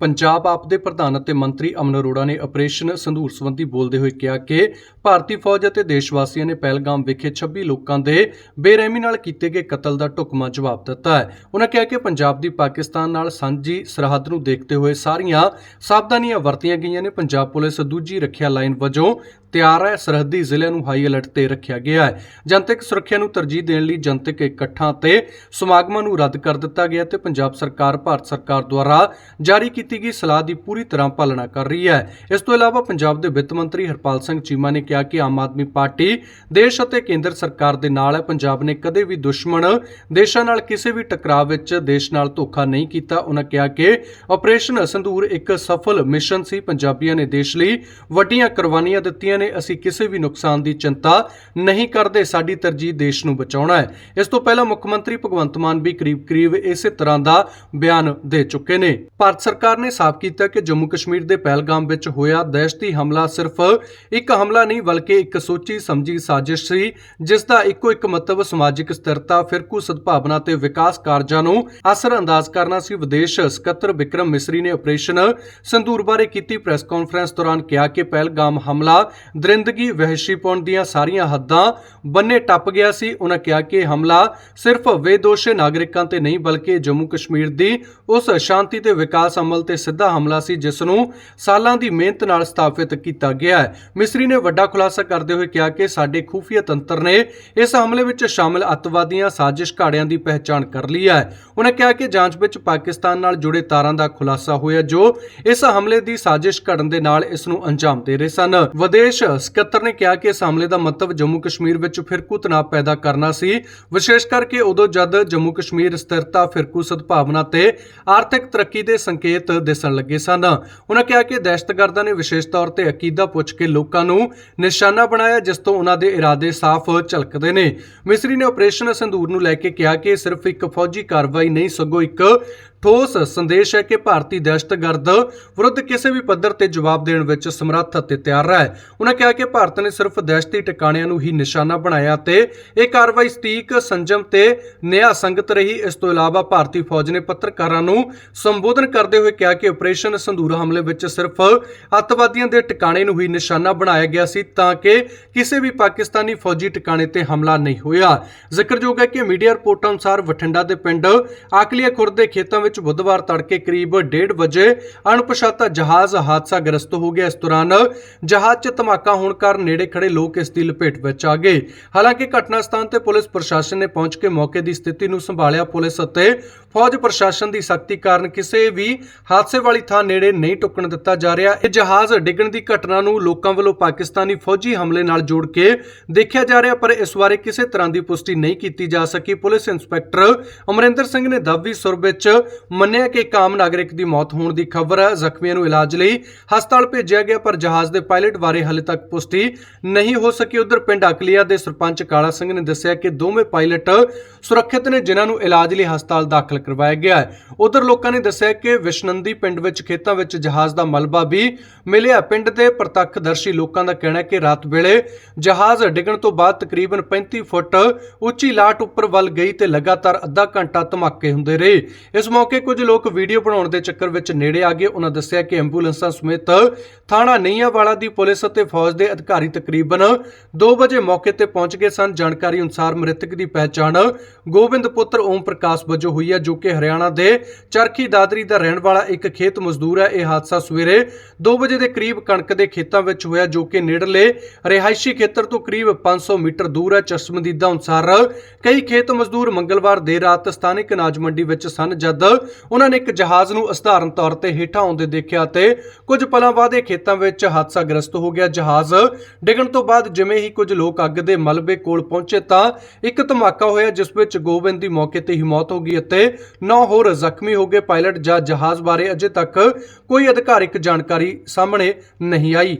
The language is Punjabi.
ਪੰਜਾਬ ਆਪ ਦੇ ਪ੍ਰਧਾਨ ਅਤੇ ਮੰਤਰੀ ਅਮਨ ਅਰੋੜਾ ਨੇ ਆਪਰੇਸ਼ਨ ਸੰਧੂਰ ਸੰਬੰਧੀ ਬੋਲਦੇ ਹੋਏ ਕਿਹਾ ਕਿ ਭਾਰਤੀ ਫੌਜ ਅਤੇ ਦੇਸ਼ ਵਾਸੀਆਂ ਨੇ ਪਹਿਲਗਾਮ ਵਿਖੇ 26 ਲੋਕਾਂ ਦੇ ਬੇਰਹਿਮੀ ਨਾਲ ਕੀਤੇ ਗਏ ਕਤਲ ਦਾ ਢੁਕਵਾਂ ਜਵਾਬ ਦਿੱਤਾ ਹੈ। ਉਹਨਾਂ ਕਿਹਾ ਕਿ ਪੰਜਾਬ ਦੀ ਪਾਕਿਸਤਾਨ ਨਾਲ ਸਾਂਝੀ ਸਰਹੱਦ ਨੂੰ ਦੇਖਦੇ ਹੋਏ ਸਾਰੀਆਂ ਸਾਵਧਾਨੀਆਂ ਵਰਤੀਆਂ ਗਈਆਂ ਨੇ। ਪੰਜਾਬ ਪੁਲਿਸ ਦੂਜੀ ਰੱਖਿਆ ਲਾਈਨ ਵਜੋਂ ਤਿਆਰ ਹੈ। ਸਰਹੱਦੀ ਜ਼ਿਲ੍ਹਿਆਂ ਨੂੰ ਹਾਈ ਅਲਰਟ ਤੇ ਰੱਖਿਆ ਗਿਆ ਹੈ। ਜਨਤਕ ਸੁਰੱਖਿਆ ਨੂੰ ਤਰਜੀਹ ਦੇਣ ਲਈ ਜਨਤਕ ਇਕੱਠਾਂ ਤੇ ਸਮਾਗਮਾਂ ਨੂੰ ਰੱਦ ਕਰ ਦਿੱਤਾ ਗਿਆ ਤੇ ਪੰਜਾਬ ਸਰਕਾਰ, ਭਾਰਤ ਸਰਕਾਰ ਦੁਆਰਾ ਜਾਰੀ ਕੀਤੀ ਗਈ ਸਲਾਹ ਦੀ ਪੂਰੀ ਤਰ੍ਹਾਂ ਪਾਲਣਾ ਕਰ ਰਹੀ ਹੈ। ਇਸ ਤੋਂ ਇਲਾਵਾ ਪੰਜਾਬ ਦੇ ਵਿੱਤ ਮੰਤਰੀ ਹਰਪਾਲ ਸਿੰਘ ਚੀਮਾ ਨੇ ਕਿਹਾ ਕਿ ਆਮ ਆਦਮੀ ਪਾਰਟੀ ਦੇਸ਼ ਅਤੇ ਕੇਂਦਰ ਸਰਕਾਰ ਦੇ ਨਾਲ ਹੈ। ਪੰਜਾਬ ਨੇ ਕਦੇ ਵੀ ਦੁਸ਼ਮਣ ਦੇਸ਼ਾਂ ਨਾਲ ਕਿਸੇ ਵੀ ਟਕਰਾਅ ਵਿੱਚ ਦੇਸ਼ ਨਾਲ ਧੋਖਾ ਨਹੀਂ ਕੀਤਾ। ਉਹਨਾਂ ਕਿਹਾ ਕਿ ਆਪਰੇਸ਼ਨ ਸੰਧੂਰ ਇੱਕ ਸਫਲ ਮਿਸ਼ਨ ਸੀ। ਪੰਜਾਬੀਆਂ ਨੇ ਦੇਸ਼ ਲਈ ਵੱਡੀਆਂ ਕੁਰਬਾਨੀਆਂ ਦਿੱਤੀਆਂ ਨੇ। ਅਸੀਂ ਕਿਸੇ ਵੀ ਨੁਕਸਾਨ ਦੀ ਚਿੰਤਾ ਨਹੀਂ ਕਰਦੇ। ਸਾਡੀ ਤਰਜੀਹ ਦੇਸ਼ ਨੂੰ ਬਚਾਉਣਾ ਹੈ। ਇਸ ਤੋਂ ਪਹਿਲਾਂ ਮੁੱਖ ਮੰਤਰੀ ਭਗਵੰਤ ਮਾਨ ਵੀ ਕਰੀਬ-ਕਰੀਬ ਇਸੇ ਤਰ੍ਹਾਂ ਦਾ ਬਿਆਨ ਦੇ ਚੁੱਕੇ ਨੇ। ਭਾਰਤ ਸਰਕਾਰ ਸਰਕਾਰ ਨੇ ਸਾਫ਼ ਕੀਤਾ ਕਿ ਜੰਮੂ ਕਸ਼ਮੀਰ ਦੇ ਪਹਿਲਗਾਮ ਵਿੱਚ ਹੋਇਆ ਦਹਿਸ਼ਤੀ ਹਮਲਾ ਸਿਰਫ ਇੱਕ ਹਮਲਾ ਨਹੀਂ, ਬਲਕਿ ਇੱਕ ਸੋਚੀ ਸਮਝੀ ਸਾਜ਼ਿਸ਼ ਸੀ, ਜਿਸ ਦਾ ਇੱਕੋ ਇੱਕ ਮਤਲਬ ਸਮਾਜਿਕ ਸਥਿਰਤਾ ਫਿਰਕੂ ਸਦਭਾਵਨਾ ਤੇ ਵਿਕਾਸ ਕਾਰਜਾਂ ਨੂੰ ਅਸਰਅੰਦਾਜ਼ ਕਰਨਾ ਸੀ। ਵਿਦੇਸ਼ ਸਕੱਤਰ ਵਿਕਰਮ ਮਿਸਰੀ ਨੇ ਆਪਰੇਸ਼ਨ ਸੰਦੂਰ ਬਾਰੇ ਕੀਤੀ ਪ੍ਰੈਸ ਕਾਨਫਰੰਸ ਦੌਰਾਨ ਕਿਹਾ ਕਿ ਪਹਿਲਗਾਮ ਹਮਲਾ ਦਰਿੰਦਗੀ ਵਹਿਸ਼ੀਪੁਣ ਦੀਆਂ ਸਾਰੀਆਂ ਹੱਦਾਂ ਬੰਨੇ ਟੱਪ ਗਿਆ ਸੀ। ਉਹਨਾਂ ਕਿਹਾ ਕਿ ਹਮਲਾ ਸਿਰਫ ਬੇਦੋਸ਼ੇ ਨਾਗਰਿਕਾਂ ਤੇ ਨਹੀਂ, ਬਲਕਿ ਜੰਮੂ ਕਸ਼ਮੀਰ ਦੀ ਉਸ ਸ਼ਾਂਤੀ ਤੇ ਵਿਕਾਸ ਅਮਲ ਤੇ ਸਿੱਧਾ ਹਮਲਾ ਸੀ ਜਿਸ ਨੂੰ ਸਾਲਾਂ ਦੀ ਮਿਹਨਤ ਨਾਲ ਸਥਾਪਿਤ ਕੀਤਾ ਗਿਆ ਹੈ। ਮਿਸਰੀ ਨੇ ਵੱਡਾ ਖੁਲਾਸਾ ਕਰਦੇ ਹੋਏ ਕਿਹਾ ਕਿ ਸਾਡੇ ਖੂਫੀਆ ਤੰਤਰ ਨੇ ਇਸ ਹਮਲੇ ਵਿੱਚ ਸ਼ਾਮਲ ਅੱਤਵਾਦੀਆਂ, ਸਾਜ਼ਿਸ਼ ਘਾੜਿਆਂ ਦੀ ਪਹਿਚਾਣ ਕਰ ਲਈ ਹੈ। ਉਹਨਾਂ ਕਿਹਾ ਕਿ ਜਾਂਚ ਵਿੱਚ ਪਾਕਿਸਤਾਨ ਨਾਲ ਜੁੜੇ ਤਾਰਾਂ ਦਾ ਖੁਲਾਸਾ ਹੋਇਆ, ਜੋ ਇਸ ਹਮਲੇ ਦੀ ਸਾਜ਼ਿਸ਼ ਘੜਨ ਦੇ ਨਾਲ ਇਸ ਨੂੰ ਅੰਜਾਮ ਦੇ ਰਹੇ ਸਨ। ਵਿਦੇਸ਼ ਸਕੱਤਰ ਨੇ ਕਿਹਾ ਕਿ ਇਸ ਹਮਲੇ ਦਾ ਮਤਲਬ ਜੰਮੂ ਕਸ਼ਮੀਰ ਵਿੱਚ ਫਿਰਕੂ ਤਣਾਅ ਪੈਦਾ ਕਰਨਾ ਸੀ। ਵਿਸ਼ੇਸ਼ ਕਰਕੇ ਉਦੋਂ ਜਦ ਜੰਮੂ ਕਸ਼ਮੀਰ ਸਥਿਰਤਾ, ਫਿਰਕੂ ਸਦਭਾਵਨਾ ਤੇ ਆਰਥਿਕ ਤਰੱਕੀ ਦੇ ਸੰਕੇਤ ਦਿਸਣ ਲੱਗੇ ਸਨ। ਉਹਨਾਂ ਕਿਹਾ ਕਿ ਦਹਿਸ਼ਤਗਰਦਾਂ ਨੇ ਵਿਸ਼ੇਸ਼ ਤੌਰ ਤੇ ਅਕੀਦਾ ਪੁੱਛ ਕੇ ਲੋਕਾਂ ਨੂੰ ਨਿਸ਼ਾਨਾ ਬਣਾਇਆ, ਜਿਸ ਤੋਂ ਉਹਨਾਂ ਦੇ ਇਰਾਦੇ ਸਾਫ਼ ਝਲਕਦੇ ਨੇ। ਮਿਸਰੀ ਨੇ ਆਪਰੇਸ਼ਨ ਸੰਦੂਰ ਨੂੰ ਲੈ ਕੇ ਕਿਹਾ ਕਿ ਸਿਰਫ ਇੱਕ ਫੌਜੀ ਕਾਰਵਾਈ ਨਹੀਂ, ਸਗੋਂ ਇੱਕ ਠੋਸ ਸੰਦੇਸ਼ ਹੈ ਕਿ ਭਾਰਤੀ ਦਹਿਸ਼ਤਗਰਦ ਵਿਰੁੱਧ ਕਿਸੇ ਵੀ ਪੱਧਰ ਤੇ ਜਵਾਬ ਦੇਣ ਵਿੱਚ ਸਮਰੱਥ ਅਤੇ ਤਿਆਰ ਹੈ ਉਹਨਾਂ ਕਿਹਾ ਕਿ ਭਾਰਤ ਨੇ ਸਿਰਫ ਦਹਿਸ਼ਤੀ ਟਿਕਾਣਿਆਂ ਨੂੰ ਹੀ ਨਿਸ਼ਾਨਾ ਬਣਾਇਆ ਤੇ ਇਹ ਕਾਰਵਾਈ ਸਟੀਕ, ਸੰਜਮ ਤੇ ਨਿਆਂ ਸੰਗਤ ਰਹੀ। ਇਸ ਤੋਂ ਇਲਾਵਾ ਭਾਰਤੀ ਫੌਜ ਨੇ ਪੱਤਰਕਾਰਾਂ ਨੂੰ ਸੰਬੋਧਨ ਕਰਦੇ ਹੋਏ ਕਿਹਾ ਕਿ ਆਪਰੇਸ਼ਨ ਸੰਧੂਰ ਹਮਲੇ ਵਿੱਚ ਸਿਰਫ ਅੱਤਵਾਦੀਆਂ ਦੇ ਟਿਕਾਣੇ ਨੂੰ ਹੀ ਨਿਸ਼ਾਨਾ ਬਣਾਇਆ ਗਿਆ ਸੀ ਤਾਂ ਕਿ ਕਿਸੇ ਵੀ ਪਾਕਿਸਤਾਨੀ ਫੌਜੀ ਟਿਕਾਣੇ ਤੇ ਹਮਲਾ ਨਹੀਂ ਹੋਇਆ। ਜ਼ਿਕਰਯੋਗ ਹੈ ਕਿ ਮੀਡੀਆ ਰਿਪੋਰਟਾਂ ਅਨੁਸਾਰ ਬਠਿੰਡਾ ਦੇ ਪਿੰਡ ਆਕਲੀਆ ਖੁਰਦ ਦੇ ਖੇਤਾਂ ਵਿੱਚ ਬੁੱਧਵਾਰ ਤੜਕੇ ਕਰੀਬ 1:30 ਵਜੇ ਅਣਪਛਾਤਾ ਜਹਾਜ਼ ਹਾਦਸਾਗ੍ਰਸਤ ਹੋ ਗਿਆ। ਇਸ ਦੌਰਾਨ ਜਹਾਜ਼ 'ਚ ਧਮਾਕਾ ਹੋਣ ਕਾਰਨ ਨੇੜੇ ਖੜੇ ਲੋਕ ਇਸ ਦੀ ਲਪੇਟ ਵਿੱਚ ਆ ਗਏ। ਹਾਲਾਂਕਿ ਘਟਨਾ ਸਥਾਨ ਤੇ ਪੁਲਿਸ ਪ੍ਰਸ਼ਾਸਨ ਨੇ ਪਹੁੰਚ ਕੇ ਮੌਕੇ ਦੀ ਸਥਿਤੀ ਨੂੰ ਸੰਭਾਲਿਆ। ਪੁਲਿਸ ਅਤੇ ਫੌਜ ਪ੍ਰਸ਼ਾਸਨ ਦੀ ਸਖਤੀ ਕਾਰਨ ਕਿਸੇ ਵੀ ਹਾਦਸੇ ਵਾਲੀ ਥਾਂ ਨੇੜੇ ਨਹੀਂ ਟੁੱਕਣ ਦਿੱਤਾ ਜਾ ਰਿਹਾ। ਇਹ ਜਹਾਜ਼ ਡਿੱਗਣ ਦੀ ਘਟਨਾ ਨੂੰ ਲੋਕਾਂ ਵੱਲੋਂ ਪਾਕਿਸਤਾਨੀ ਫੌਜੀ ਹਮਲੇ ਨਾਲ ਜੋੜ ਕੇ ਦੇਖਿਆ ਜਾ ਰਿਹਾ, ਪਰ ਇਸ ਬਾਰੇ ਕਿਸੇ ਤਰ੍ਹਾਂ ਦੀ ਪੁਸ਼ਟੀ ਨਹੀਂ ਕੀਤੀ ਜਾ ਸਕੀ। ਪੁਲਿਸ ਇੰਸਪੈਕਟਰ ਅਮਰਿੰਦਰ ਸਿੰਘ ਨੇ ਦਾਵੀ ਸੁਰ ਵਿੱਚ ਮੰਨਿਆ ਕਿ ਇੱਕ ਆਮ ਨਾਗਰਿਕ ਦੀ ਮੌਤ ਹੋਣ ਦੀ ਖਬਰ ਹੈ। ਜ਼ਖਮੀਆਂ ਨੂੰ ਇਲਾਜ ਲਈ ਹਸਪਤਾਲ ਭੇਜਿਆ ਗਿਆ, ਪਰ ਜਹਾਜ਼ ਦੇ ਪਾਇਲਟ ਬਾਰੇ ਹਾਲੇ ਤੱਕ ਪੁਸ਼ਟੀ ਨਹੀਂ ਹੋ ਸਕੀ। ਉਧਰ ਪਿੰਡ ਅਕਲੀਆ ਦੇ ਸਰਪੰਚ ਕਾਲਾ ਸਿੰਘ ਨੇ ਦੱਸਿਆ ਕਿ ਦੋਵੇਂ ਪਾਇਲਟ ਸੁਰੱਖਿਅਤ ਨੇ, ਜਿਨ੍ਹਾਂ ਨੂੰ ਇਲਾਜ ਲਈ ਹਸਪਤਾਲ ਦਾਖਲ ਕਰਵਾਇਆ ਗਿਆ ਹੈ। ਉਧਰ ਲੋਕਾਂ ਨੇ ਦੱਸਿਆ ਕਿ ਵਿਸ਼ਨੰਦੀ ਪਿੰਡ ਵਿੱਚ ਖੇਤਾਂ ਵਿੱਚ ਜਹਾਜ਼ ਦਾ ਮਲਬਾ ਵੀ ਮਿਲਿਆ। ਪਿੰਡ ਦੇ ਪ੍ਰਤੱਖਦਰਸ਼ੀ ਲੋਕਾਂ ਦਾ ਕਹਿਣਾ ਹੈ ਕਿ ਰਾਤ ਵੇਲੇ ਜਹਾਜ਼ ਡਿੱਗਣ ਤੋਂ ਬਾਅਦ ਤਕਰੀਬਨ 35 ਫੁੱਟ ਉੱਚੀ ਲਾਟ ਉੱਪਰ ਵੱਲ ਗਈ ਤੇ ਲਗਾਤਾਰ ਅੱਧਾ ਘੰਟਾ ਧਮਾਕੇ ਹੁੰਦੇ ਰਹੇ। ਇਸ ਮੌਕੇ ਕੁਝ ਲੋਕ ਵੀਡੀਓ ਬਣਾਉਣ ਦੇ ਚੱਕਰ ਵਿੱਚ ਨੇੜੇ ਆ ਗਏ। ਉਹਨਾਂ ਦੱਸਿਆ ਕਿ ਐਂਬੂਲੈਂਸਾਂ ਸਮੇਤ ਥਾਣਾ ਨਈਆਂਵਾਲਾ ਦੀ ਪੁਲਿਸ ਅਤੇ ਫੌਜ ਦੇ ਅਧਿਕਾਰੀ ਤਕਰੀਬਨ 2 ਵਜੇ ਮੌਕੇ ਤੇ ਪਹੁੰਚ ਗਏ ਸਨ। ਜਾਣਕਾਰੀ ਅਨੁਸਾਰ ਮ੍ਰਿਤਕ ਦੀ ਪਹਿਚਾਣ ਗੋਬਿੰਦ ਪੁੱਤਰ ਓਮ ਪ੍ਰਕਾਸ਼ ਵਜੋਂ ਹੋਈ ਹੈ, ਜੋ ਕਿ ਹਰਿਆਣਾ ਦੇ ਚਰਖੀ ਦਾਦਰੀ ਦਾ ਰਹਿਣ ਵਾਲਾ ਇੱਕ ਖੇਤ ਮਜ਼ਦੂਰ ਹੈ। ਇਹ ਹਾਦਸਾ ਸਵੇਰੇ 2 ਵਜੇ ਦੇ ਕਰੀਬ ਕਣਕ ਦੇ ਖੇਤਾਂ ਵਿੱਚ ਹੋਇਆ, ਜੋ ਕਿ ਨੇੜਲੇ ਰਿਹਾਇਸ਼ੀ ਖੇਤਰ ਤੋਂ ਕਰੀਬ 500 ਮੀਟਰ ਦੂਰ ਹੈ। ਚਸ਼ਮਦੀਦਾ ਅਨੁਸਾਰ ਕਈ ਖੇਤ ਮਜ਼ਦੂਰ ਮੰਗਲਵਾਰ ਦੇਰ ਰਾਤ ਸਥਾਨਕ ਅਨਾਜ ਮੰਡੀ ਵਿੱਚ ਸਨ, ਜਦ ਉਹਨਾਂ ਨੇ ਇੱਕ ਜਹਾਜ਼ ਨੂੰ ਅਸਧਾਰਨ ਤੌਰ ਤੇ ਹੇਠਾਂ ਆਉਂਦੇ ਦੇਖਿਆ ਤੇ ਕੁਝ ਪਲਾਂ ਬਾਅਦ ਇਹ ਖੇਤਾਂ ਵਿੱਚ ਹਾਦਸਾਗ੍ਰਸਤ ਹੋ ਗਿਆ। ਜਹਾਜ਼ ਡਿੱਗਣ ਤੋਂ ਬਾਅਦ ਜਿਵੇਂ ਹੀ ਕੁਝ ਲੋਕ ਅੱਗ ਦੇ ਮਲਬੇ ਕੋਲ ਪਹੁੰਚੇ ਤਾਂ ਇੱਕ ਧਮਾਕਾ ਹੋਇਆ, ਜਿਸ ਵਿੱਚ ਗੋਬਿੰਦ ਦੀ ਮੌਕੇ ਤੇ ਹੀ ਮੌਤ ਹੋ ਗਈ ਅਤੇ 9 ਹੋਰ ਜ਼ਖਮੀ ਹੋ ਗਏ। ਪਾਇਲਟ ਜਾਂ ਜਹਾਜ਼ ਬਾਰੇ ਅਜੇ ਤੱਕ ਕੋਈ ਅਧਿਕਾਰਿਕ ਜਾਣਕਾਰੀ ਸਾਹਮਣੇ ਨਹੀਂ ਆਈ।